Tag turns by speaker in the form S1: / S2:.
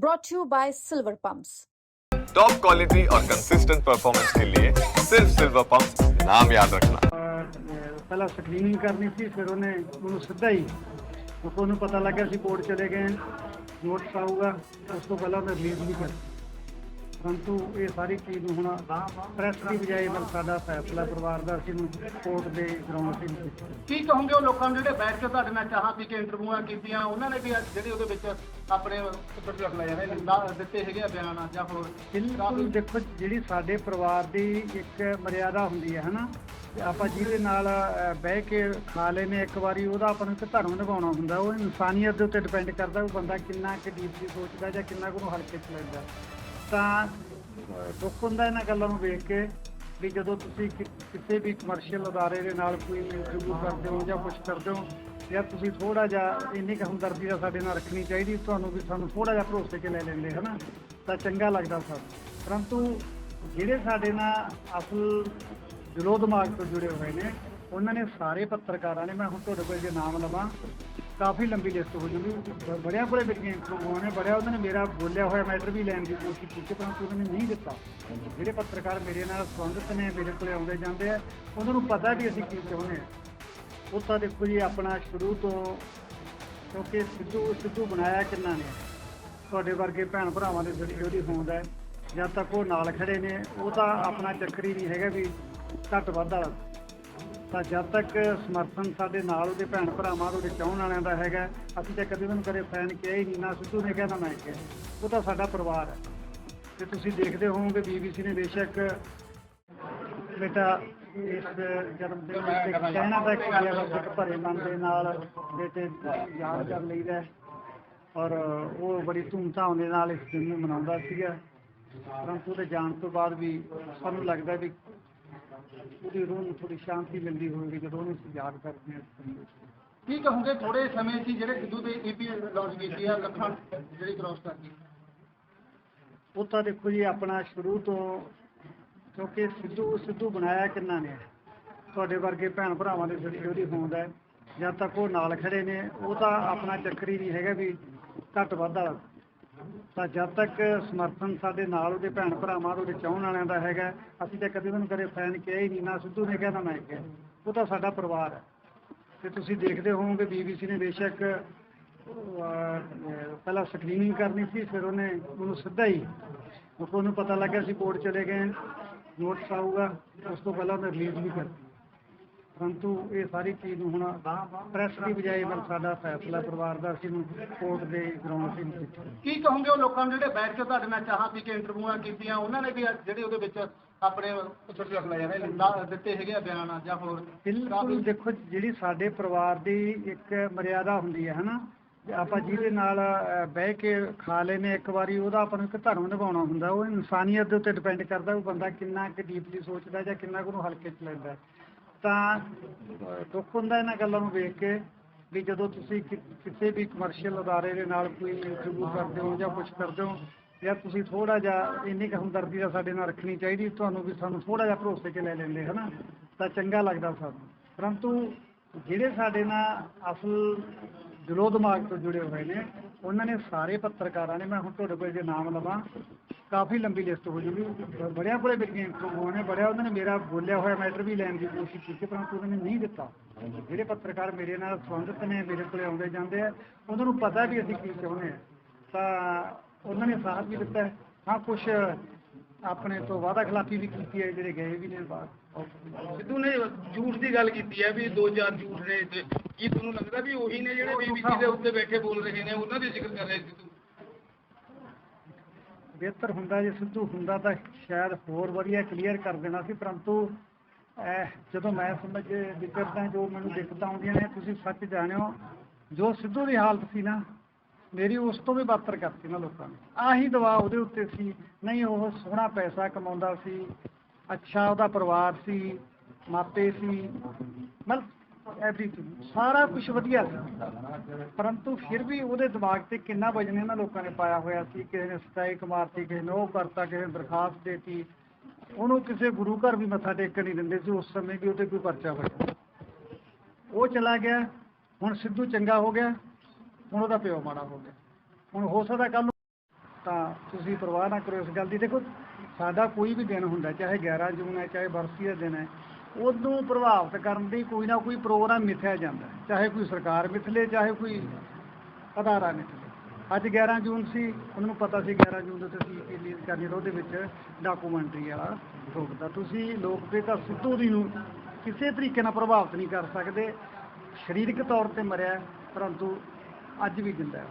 S1: brought to you by Silver Pumps.
S2: Top quality और consistent performance के लिए सिर्फ सिल्वर पंप नाम याद रखना
S3: ਅਹ ਪਹਿਲਾਂ ਸਕਰੀਨਿੰਗ ਕਰਨੀ ਸੀ ਫਿਰ ਉਹਨੇ ਉਹਨੂੰ ਸਿੱਧਾ ਹੀ ਉਹਨੂੰ ਪਤਾ ਲੱਗਿਆ ਸੀ ਕੋਰਟ ਚਲੇ ਗਏ ਨੋਟਿਸ ਆਊਗਾ ਉਸ ਤੋਂ ਪਹਿਲਾਂ ਉਹਨੇ ਰਿਲੀਜ਼ ਨਹੀਂ ਕਰ ਪਰੰਤੂ ਇਹ ਸਾਰੀ ਚੀਜ਼ ਨੂੰ ਹੁਣ ਪ੍ਰੈਸ ਦੀ ਬਜਾਏ ਮਤਲਬ ਸਾਡਾ ਫੈਸਲਾ ਪਰਿਵਾਰ ਦਾ ਅਸੀਂ ਨੂੰ ਕੋਰਟ ਦੇ ਗਰਾਊਂਡ ਤੇ ਨਹੀਂ ਕੀਤਾ।
S4: ਕੀ ਕਹੋਗੇ ਉਹ ਲੋਕਾਂ ਨੂੰ ਜਿਹੜੇ ਬੈਠ ਕੇ ਤੁਹਾਡੇ ਨਾਲ ਚਾਹਾਂ ਪੀ ਕੇ ਇੰਟਰਵਿਊਆਂ ਕੀਤੀਆਂ ਉਹਨਾਂ ਨੇ ਵੀ ਅੱਜ ਜਿਹੜੇ ਉਹਦੇ ਵਿੱਚ ਆਪਣੇ ਉੱਪਰ ਰੱਖ ਲਏ ਨੇ ਲਾ- ਦਿੱਤੇ ਹੈਗੇ ਆ ਬਿਆਨ ਜਾਂ ਹੋਰ?
S3: ਬਿਲਕੁਲ ਦੇਖੋ ਜਿਹੜੀ ਸਾਡੇ ਪਰਿਵਾਰ ਦੀ ਇੱਕ ਮਰਿਆਦਾ ਹੁੰਦੀ ਹੈ ਹਨਾ? ਤੇ ਆਪਾਂ ਜਿਹਦੇ ਨਾਲ ਅਹ, ਬਹਿ ਕੇ ਖਾ ਲੈਨੇ ਇੱਕ ਵਾਰੀ ਉਹਦਾ ਆਪਾਂ ਨੂੰ ਇੱਕ ਧਰਮ ਨਿਭਾਉਣਾ ਹੁੰਦਾ ਉਹ ਇਨਸਾਨੀਅਤ ਦੇ ਉੱਤੇ ਡਿਪੈਂਡ ਕਰਦਾ ਉਹ ਬੰਦਾ ਕਿੰਨਾ ਕੁ ਡੀਪਲੀ ਸੋਚਦਾ ਜਾਂ ਕਿੰਨਾ ਕੁ ਉਹਨੂੰ ਹਲਕੇ ਚ ਲੈਂਦਾ। ਤਾਂ ਦੁੱਖ ਹੁੰਦਾ ਇਹਨਾਂ ਗੱਲਾਂ ਨੂੰ ਵੇਖ ਕੇ ਵੀ ਜਦੋਂ ਤੁਸੀਂ ਕਿ- ਕਿਸੇ ਵੀ ਕਮਰਸ਼ੀਅਲ ਅਦਾਰੇ ਦੇ ਨਾਲ ਕੋਈ ਇੰਟਰਵਿਊ ਕਰਦੇ ਹੋ ਜਾਂ ਕੁਝ ਕਰਦੇ ਹੋ, ਜਾਂ ਤੁਸੀਂ ਥੋੜਾ ਜਿਹਾ ਇੰਨੀ ਕੁ ਹਮਦਰਦੀ ਦਾ ਸਾਡੇ ਨਾਲ ਰੱਖਣੀ ਚਾਹੀਦੀ, ਤੁਹਾਨੂੰ ਵੀ ਸਾਨੂੰ ਥੋੜਾ ਜਿਹਾ ਭਰੋਸੇ 'ਚ ਲੈ ਲੈਂਦੇ, ਹਨਾ? ਤਾਂ ਚੰਗਾ ਲੱਗਦਾ ਸਾਨੂੰ ਪਰੰਤੂ ਜਿਹੜੇ ਸਾਡੇ ਨਾਲ ਅਸਲ ਦਿਲੋਂ ਦਿਮਾਗ ਤੋਂ ਜੁੜੇ ਹੋਏ ਨੇ, ਉਹਨਾਂ ਨੇ ਸਾਰੇ ਪੱਤਰਕਾਰਾਂ ਨੇ, ਮੈਂ ਹੁਣ ਤੁਹਾਡੇ ਕੋਲ ਜੇ ਨਾਮ ਲਵਾਂ ਕਾਫੀ ਲੰਬੀ ਲਿਸਟ ਹੋ ਜੂਗੀ ਬ- ਬੜਿਆਂ ਕੋਲੇ ਮੇਰੀਆਂ ਇੰਟਰਵਿਊਆਂ ਨੇ ਬੜਿਆ, ਉਹਨਾਂ ਨੇ ਮੇਰਾ ਬੋਲਿਆ ਹੋਇਆ ਮੈਟਰ ਵੀ ਲੈਣ ਦੀ ਕੋਸ਼ਿਸ਼ ਕੀਤੀ, ਪਰੰਤੂ ਉਹਨਾਂ ਨੇ ਨਹੀਂ ਦਿੱਤਾ। ਜਿਹੜੇ ਪੱਤਰਕਾਰ ਮੇਰੇ ਨਾਲ ਸੰਬੰਧਿਤ ਨੇ, ਮੇਰੇ ਕੋਲੇ ਆਉਂਦੇ ਜਾਂਦੇ ਆ, ਉਹਨਾਂ ਨੂੰ ਪਤਾ ਵੀ ਅਸੀਂ ਕੀ ਚਾਹੁੰਦੇ ਹਾਂ ਉਹ ਤਾਂ ਦੇਖੋ ਜੀ, ਆਪਣਾ ਸ਼ੁਰੂ ਤੋਂ ਕਿਉਂਕਿ ਸਿੱਧੂ ਸਿੱਧੂ ਬਣਾਇਆ ਕਿੰਨਾ ਨੇ? ਤੁਹਾਡੇ ਵਰਗੇ ਭੈਣ ਭਰਾਵਾਂ ਦੇ ਜਿਹੜੀ ਉਹਦੀ ਹੋਂਦ ਹੈ। ਜਦ ਤੱਕ ਉਹ ਨਾਲ ਖੜੇ ਨੇ, ਉਹ ਤਾਂ ਆਪਣਾ ਚੱਕਰੀ ਨਹੀਂ ਹੈਗਾ ਵੀ ਘੱਟ ਵੱਧ ਵਾਲਾ ਤਾਂ ਜਦ ਤੱਕ ਸਮਰਥਨ ਸਾਡੇ ਨਾਲ ਉਹਦੇ ਭੈਣ ਭਰਾਵਾਂ ਉਹਦੇ ਚਾਹਣ ਵਾਲਿਆਂ ਦਾ ਹੈਗਾ, ਅਸੀਂ ਤਾਂ ਕਦੇ ਉਹਨੂੰ ਕਦੇ ਫੈਨ ਕਿਹਾ ਹੀ ਨਹੀਂ, ਨਾ ਸਿੱਧੂ ਨੇ ਕਿਹਾ, ਨਾ ਮੈਂ ਕਿਹਾ। ਉਹ ਤਾਂ ਸਾਡਾ ਪਰਿਵਾਰ ਹੈ। ਤੇ ਤੁਸੀਂ ਦੇਖਦੇ ਹੋਵੋਗੇ ਬੀਬੀਸੀ ਨੇ ਬੇਸ਼ੱਕ ਬੇਟਾ ਇਸ ਜਨਮ ਦਿਨ ਵਿੱਚ ਕਹਿਣਾ ਤਾਂ ਇੱਕ ਗਿਆ ਭਰੇ ਮਨ ਦੇ ਨਾਲ ਬੇਟੇ ਯਾਦ ਕਰ ਲਈਦਾ ਔਰ ਉਹ ਬੜੀ ਧੂਮਧਾਮ ਦੇ ਨਾਲ ਇਸ ਦਿਨ ਨੂੰ ਮਨਾਉਂਦਾ ਸੀਗਾ। ਪਰੰਤੂ ਉਹਦੇ ਜਾਣ ਤੋਂ ਬਾਅਦ ਵੀ ਸਾਨੂੰ ਲੱਗਦਾ ਵੀ ਉਹਦੀ ਰੂਹ ਨੂੰ ਥੋੜੀ ਸ਼ਾਂਤੀ ਮਿਲਦੀ ਹੋਵੇਗੀ ਜਦੋਂ ਉਹਨੂੰ ਯਾਦ ਕਰਦੇ ਹਾਂ।
S4: ਕੀ ਕਹੋਗੇ ਥੋੜੇ ਸਮੇਂ ਸੀ ਜਿਹੜੇ ਸਿੱਧੂ ਦੇ ਈਪੀ ਲਾਂਚ ਕੀਤੀ ਆ ਲੱਖਾਂ ਜਿਹੜੀ ਕ੍ਰਾਸ ਕਰ ਗਈ?
S3: ਉਹ ਤਾਂ ਦੇਖੋ ਜੀ ਆਪਣਾ ਸ਼ੁਰੂ ਤੋਂ ਕਿਉਂਕਿ ਸਿੱਧੂ ਸਿੱਧੂ ਬਣਾਇਆ ਕਿੰਨਾ ਨੇ? ਤੁਹਾਡੇ ਵਰਗੇ ਭੈਣ ਭਰਾਵਾਂ ਦੇ ਜਿਹੜੀ ਉਹਦੀ ਹੋਂਦ ਹੈ? ਜਦ ਤੱਕ ਉਹ ਨਾਲ ਖੜੇ ਨੇ ਉਹ ਤਾਂ ਆਪਣਾ ਚੱਕਰੀ ਨਹੀਂ ਹੈਗਾ ਵੀ ਘੱਟ ਵੱਧ ਵਾਲਾ। ਤਾਂ ਜਦ ਤੱਕ ਸਮਰਥਨ ਸਾਡੇ ਨਾਲ ਉਹਦੇ ਭੈਣ ਭਰਾਵਾਂ ਉਹਦੇ ਚਾਹਣ ਵਾਲਿਆਂ ਦਾ ਹੈਗਾ, ਅਸੀਂ ਤਾਂ ਕਦੇ ਉਹਨੂੰ ਕਦੇ ਫੈਨ ਕਿਹਾ ਹੀ ਨਹੀਂ ਨਾ ਸਿੱਧੂ ਨੇ ਕਿਹਾ, ਨਾ ਮੈਂ ਕਿਹਾ। ਉਹ ਤਾਂ ਸਾਡਾ ਪਰਿਵਾਰ ਹੈ। ਤੇ ਤੁਸੀਂ ਦੇਖਦੇ ਹੋਵੋਗੇ ਬੀਬੀਸੀ ਨੇ ਬੇਸ਼ੱਕ ਪਹਿਲਾਂ ਸਕਰੀਨਿੰਗ ਕਰਨੀ ਸੀ, ਫਿਰ ਉਹਨੇ ਉਹਨੂੰ ਸਿੱਧਾ ਹੀ ਉਹਨੂੰ ਪਤਾ ਲੱਗਿਆ ਸੀ ਕੋਰਟ ਚਲੇ ਗਏ ਨੋਟਿਸ ਆਊਗਾ, ਉਸ ਤੋਂ ਪਹਿਲਾਂ ਉਹਨੇ ਰਿਲੀਜ਼ ਵੀ ਕਰਤੀ। ਪਰੰਤੂ ਇਹ ਸਾਰੀ ਚੀਜ਼ ਨੂੰ ਹੁਣ ਪ੍ਰੈਸ ਦੀ ਬਜਾਏ ਮਤਲਬ ਸਾਡਾ ਫੈਸਲਾ ਪਰਿਵਾਰ ਦਾ ਅਸੀਂ ਨੂੰ ਕੋਰਟ ਦੇ ਗਰਾਊਂਡ ਤੇ ਕੀਤਾ
S4: ਕੀ ਕਹੋਗੇ ਉਹ ਲੋਕਾਂ ਨੂੰ ਜਿਹੜੇ ਬੈਠ ਕੇ ਤੁਹਾਡੇ ਨਾਲ ਚਾਹਾਂ ਪੀ ਕੇ ਇੰਟਰਵਿਊਆਂ ਕੀਤੀਆਂ ਉਹਨਾਂ ਨੇ ਵੀ ਜਿਹੜੇ ਉਹਦੇ ਵਿੱਚ ਆਪਣੇ ਉੱਪਰ ਰੱਖ ਲਏ ਨੇ ਲਾ- ਦਿੱਤੇ ਹੈਗੇ ਆ ਬਿਆਨ ਜਾਂ ਹੋਰ?
S3: ਬਿਲਕੁਲ ਦੇਖੋ ਜਿਹੜੀ ਸਾਡੇ ਪਰਿਵਾਰ ਦੀ ਇੱਕ ਮਰਿਆਦਾ ਹੁੰਦੀ ਹੈ ਹਨਾ? ਆਪਾਂ ਜਿਹਦੇ ਨਾਲ ਬਹਿ ਕੇ ਖਾ ਲੈਨੇ ਇੱਕ ਵਾਰੀ ਉਹਦਾ ਆਪਾਂ ਨੂੰ ਇੱਕ ਧਰਮ ਨਿਭਾਉਣਾ ਹੁੰਦਾ ਉਹ ਇਨਸਾਨੀਅਤ ਦੇ ਉੱਤੇ ਡਿਪੈਂਡ ਕਰਦਾ ਉਹ ਬੰਦਾ ਕਿੰਨਾ ਕੁ ਡੀਪਲੀ ਸੋਚਦਾ ਜਾਂ ਕਿੰਨਾ ਕੁ ਉਹਨੂੰ ਹਲਕੇ ਚ ਲੈਂਦਾ। ਤਾਂ ਦੁੱਖ ਹੁੰਦਾ ਇਹਨਾਂ ਗੱਲਾਂ ਨੂੰ ਵੇਖ ਕੇ ਵੀ ਜਦੋਂ ਤੁਸੀਂ ਕਿ- ਕਿਸੇ ਵੀ ਕਮਰਸ਼ੀਅਲ ਅਦਾਰੇ ਦੇ ਨਾਲ ਕੋਈ ਇੰਟਰਵਿਊ ਕਰਦੇ ਹੋ ਜਾਂ ਕੁਝ ਕਰਦੇ ਹੋ ਜਾਂ ਤੁਸੀਂ ਥੋੜਾ ਜਿਹਾ ਇੰਨੀ ਕੁ ਹਮਦਰਦੀ ਦਾ ਸਾਡੇ ਨਾਲ ਰੱਖਣੀ ਚਾਹੀਦੀ, ਤੁਹਾਨੂੰ ਵੀ ਸਾਨੂੰ ਥੋੜਾ ਜਿਹਾ ਭਰੋਸੇ 'ਚ ਲੈ ਲੈਂਦੇ, ਹਨਾ? ਤਾਂ ਚੰਗਾ ਲੱਗਦਾ ਸਾਨੂੰ। ਪਰੰਤੂ ਜਿਹੜੇ ਸਾਡੇ ਨਾਲ ਅਸਲ ਦਿਲੋਂ ਦਿਮਾਗ ਤੋਂ ਜੁੜੇ ਹੋਏ ਨੇ, ਉਹਨਾਂ ਨੇ ਸਾਰੇ ਪੱਤਰਕਾਰਾਂ ਨੇ, ਮੈਂ ਹੁਣ ਤੁਹਾਡੇ ਕੋਲ ਜੇ ਨਾਮ ਲਵਾਂ ਕਾਫੀ ਲੰਬੀ ਲਿਸਟ ਹੋ ਜੂਗੀ। ਬੜਿਆਂ ਕੋਲੇ ਮੇਰੀਆਂ ਇੰਟਰਵਿਊਆਂ ਨੇ ਬੜਿਆ ਉਹਨਾਂ ਨੇ ਮੇਰਾ ਬੋਲਿਆ ਹੋਇਆ ਮੈਟਰ ਵੀ ਲੈਣ ਦੀ ਕੋਸ਼ਿਸ਼ ਕੀਤੀ ਪਰੰਤੂ ਉਹਨਾਂ ਨੇ ਨਹੀਂ ਦਿੱਤਾ। ਜਿਹੜੇ ਪੱਤਰਕਾਰ ਮੇਰੇ ਨਾਲ ਸੰਬੰਧਿਤ ਨੇ ਮੇਰੇ ਕੋਲੇ ਆਉਂਦੇ ਜਾਂਦੇ ਆ ਉਹਨਾਂ ਨੂੰ ਪਤਾ ਵੀ ਅਸੀਂ ਕੀ ਚਾਹੁੰਦੇ ਆ। ਤਾਂ ਉਹਨਾਂ ਨੇ ਸਾਥ ਵੀ ਦਿੱਤਾ ਹੈ। ਕੁਝ ਆਪਣੇ ਤੋਂ ਵਾਅਦਾ ਖਿਲਾਫੀ ਵੀ ਕੀਤੀ ਹੈ ਜਿਹੜੇ ਗਏ ਵੀ ਨੇ ਬਾਹਰ।
S4: ਸਿੱਧੂ ਨੇ ਝੂਠ ਦੀ ਗੱਲ ਕੀਤੀ ਹੈ ਵੀ ਦੋ ਚਾਰ ਝੂਠ ਨੇ ਕੀ ਤੁਹਾਨੂੰ ਲੱਗਦਾ ਵੀ ਉਹੀ ਨੇ ਜਿਹੜੇ ਬੀਬੀਸੀ ਦੇ ਉੱਤੇ ਬੈਠੇ ਬੋਲ ਰਹੇ ਨੇ ਉਹਨਾਂ ਦੇ ਜ਼ਿਕਰ ਕਰ ਰਹੇ ਸਿੱਧੂ?
S3: ਬਿਹਤਰ ਹੁੰਦਾ ਜੇ ਸਿੱਧੂ ਹੁੰਦਾ ਤਾਂ ਸ਼ਾਇਦ ਹੋਰ ਵਧੀਆ ਕਲੀਅਰ ਕਰ ਦੇਣਾ ਸੀ, ਪਰੰਤੂ ਇਹ ਜਦੋਂ ਮੈਂ ਸਮਝ ਵਿਚਰਦਾ, ਜੋ ਮੈਨੂੰ ਦਿੱਕਤਾਂ ਆਉਂਦੀਆਂ ਨੇ, ਤੁਸੀਂ ਸੱਚ ਜਾਣਿਓ, ਜੋ ਸਿੱਧੂ ਦੀ ਹਾਲਤ ਸੀ ਨਾ, ਮੇਰੀ ਉਸ ਤੋਂ ਵੀ ਬਦਤਰ ਕਰਤੀ ਨਾ ਲੋਕਾਂ ਨੇ। ਆਹੀ ਦਵਾ ਉਹਦੇ ਉੱਤੇ ਸੀ। ਨਹੀਂ, ਉਹ ਸੋਹਣਾ ਪੈਸਾ ਕਮਾਉਂਦਾ ਸੀ, ਅੱਛਾ ਉਹਦਾ ਪਰਿਵਾਰ ਸੀ, ਮਾਪੇ ਸੀ, ਮਤਲਬ ਐਵਰੀਥਿੰਗ ਸਾਰਾ ਕੁਝ ਵਧੀਆ ਸੀ। ਪਰੰਤੂ ਫਿਰ ਵੀ ਉਹਦੇ ਦਿਮਾਗ ਤੇ ਕਿੰਨਾ ਵਜਨ ਇਹਨਾਂ ਲੋਕਾਂ ਨੇ ਪਾਇਆ ਹੋਇਆ ਸੀ। ਕਿਸੇ ਨੇ ਸਟ੍ਰਾਈਕ ਮਾਰਤੀ, ਕਿਸੇ ਨੇ ਉਹ ਕਰਤਾ, ਕਿਸੇ ਨੇ ਦਰਖਾਸਤ ਦੇਤੀ। ਉਹਨੂੰ ਕਿਸੇ ਗੁਰੂ ਘਰ ਵੀ ਮੱਥਾ ਟੇਕਣ ਨਹੀਂ ਦਿੰਦੇ ਸੀ। ਉਸ ਸਮੇਂ ਵੀ ਉਹਤੇ ਕੋਈ ਪਰਚਾ ਹੋਇਆ ਉਹ ਚਲਾ ਗਿਆ। ਹੁਣ ਸਿੱਧੂ ਚੰਗਾ ਹੋ ਗਿਆ। ਹੁਣ ਉਹਦਾ ਪਿਓ ਮਾੜਾ ਹੋ ਗਿਆ। ਹੁਣ ਹੋ ਸਕਦਾ ਕੱਲ ਤਾਂ ਤੁਸੀਂ ਪਰਵਾਹ ਨਾ ਕਰੋ ਇਸ ਗੱਲ ਦੀ। ਦੇਖੋ, ਸਾਡਾ ਕੋਈ ਵੀ ਦਿਨ ਹੁੰਦਾ, ਚਾਹੇ 11 ਜੂਨ ਹੈ, ਚਾਹੇ ਬਰਸੀ ਦਾ ਦਿਨ ਹੈ ਉਹਨੂੰ ਪ੍ਰਭਾਵਿਤ ਕਰਨ ਲਈ ਕੋਈ ਨਾ ਕੋਈ ਪ੍ਰੋਗਰਾਮ ਮਿਥਿਆ ਜਾਂਦਾ ਚਾਹੇ ਕੋਈ ਸਰਕਾਰ ਮਿਥਲੇ, ਚਾਹੇ ਕੋਈ ਅਦਾਰਾ ਮਿਥਲੇ। ਅੱਜ 11 ਜੂਨ ਸੀ, ਉਹਨਾਂ ਨੂੰ ਪਤਾ ਸੀ 11 ਜੂਨ ਦੇ ਤੁਸੀਂ ਰਿਲੀਜ਼ ਕਰਨੀ ਤੇ ਉਹਦੇ ਵਿੱਚ ਡਾਕੂਮੈਂਟਰੀ ਵਾਲਾ ਰੋਕਦਾ ਤੁਸੀਂ ਲੋਕਪ੍ਰਿਯਤਾ ਸਿੱਧੂ ਦੀ ਨੂੰ ਕਿਸੇ ਤਰੀਕੇ ਨਾਲ ਪ੍ਰਭਾਵਿਤ ਨਹੀਂ ਕਰ ਸਕਦੇ। ਸਰੀਰਕ ਤੌਰ ਤੇ ਮਰਿਆ ਪਰੰਤੂ ਅੱਜ ਵੀ ਜਿੰਦਾ ਹੈ।